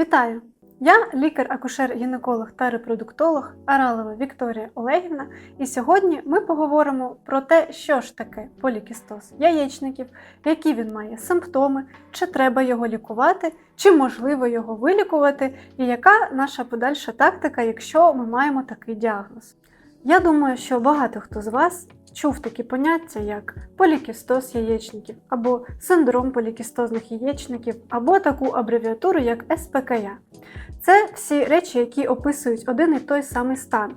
Вітаю! Я лікар-акушер-гінеколог та репродуктолог Аралова Вікторія Олегівна, і сьогодні ми поговоримо про те, що ж таке полікістоз яєчників, які він має симптоми, чи треба його лікувати, чи можливо його вилікувати, і яка наша подальша тактика, якщо ми маємо такий діагноз. Я думаю, що багато хто з вас чув такі поняття, як полікістоз яєчників, або синдром полікістозних яєчників, або таку абревіатуру, як СПКЯ. Це всі речі, які описують один і той самий стан.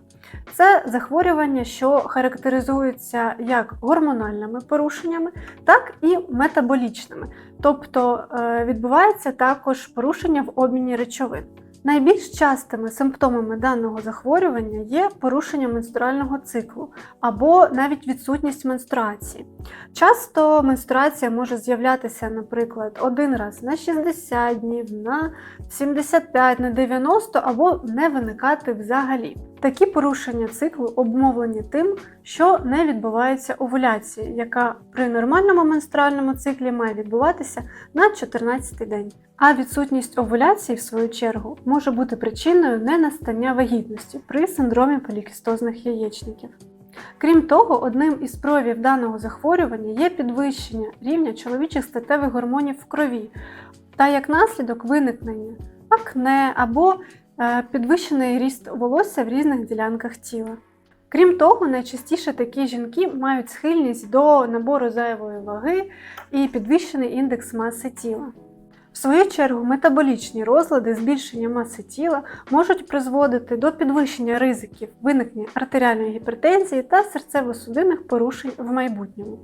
Це захворювання, що характеризуються як гормональними порушеннями, так і метаболічними, тобто е, відбувається також порушення в обміні речовин. Найбільш частими симптомами даного захворювання є порушення менструального циклу або навіть відсутність менструації. Часто менструація може з'являтися, наприклад, один раз на 60 днів, на 75, на 90 або не виникати взагалі. Такі порушення циклу обмовлені тим, що не відбувається овуляція, яка при нормальному менструальному циклі має відбуватися на 14-й день. А відсутність овуляції, в свою чергу, може бути причиною ненастання вагітності при синдромі полікістозних яєчників. Крім того, одним із проявів даного захворювання є підвищення рівня чоловічих статевих гормонів в крові та як наслідок виникнення акне або підвищений ріст волосся в різних ділянках тіла. Крім того, найчастіше такі жінки мають схильність до набору зайвої ваги і підвищений індекс маси тіла. В свою чергу, метаболічні розлади збільшення маси тіла можуть призводити до підвищення ризиків виникнення артеріальної гіпертензії та серцево-судинних порушень в майбутньому.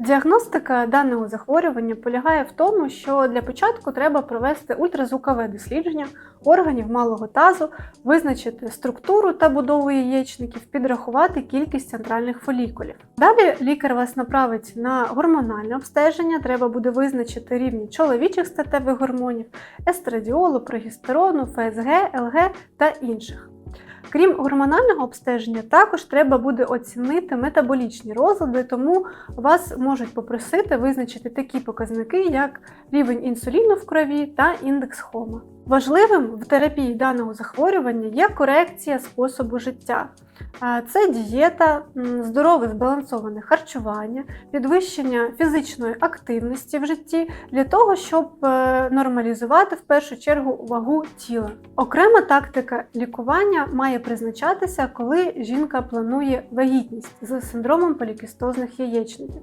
Діагностика даного захворювання полягає в тому, що для початку треба провести ультразвукове дослідження органів малого тазу, визначити структуру та будову яєчників, підрахувати кількість центральних фолікулів. Далі лікар вас направить на гормональне обстеження, треба буде визначити рівні чоловічих статевих гормонів, естрадіолу, прогестерону, ФСГ, ЛГ та інших. Крім гормонального обстеження, також треба буде оцінити метаболічні розлади, тому вас можуть попросити визначити такі показники, як рівень інсуліну в крові та індекс хома. Важливим в терапії даного захворювання є корекція способу життя. Це дієта, здорове збалансоване харчування, підвищення фізичної активності в житті для того, щоб е, нормалізувати в першу чергу вагу тіла. Окрема тактика лікування має призначатися, коли жінка планує вагітність з синдромом полікістозних яєчників.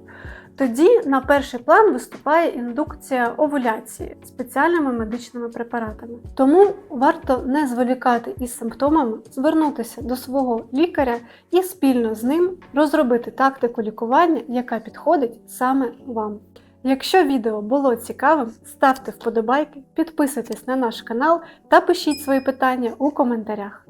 Тоді на перший план виступає індукція овуляції спеціальними медичними препаратами. Тому варто не зволікати із симптомами, звернутися до свого лікаря і спільно з ним розробити тактику лікування, яка підходить саме вам. Якщо відео було цікавим, ставте вподобайки, підписуйтесь на наш канал та пишіть свої питання у коментарях.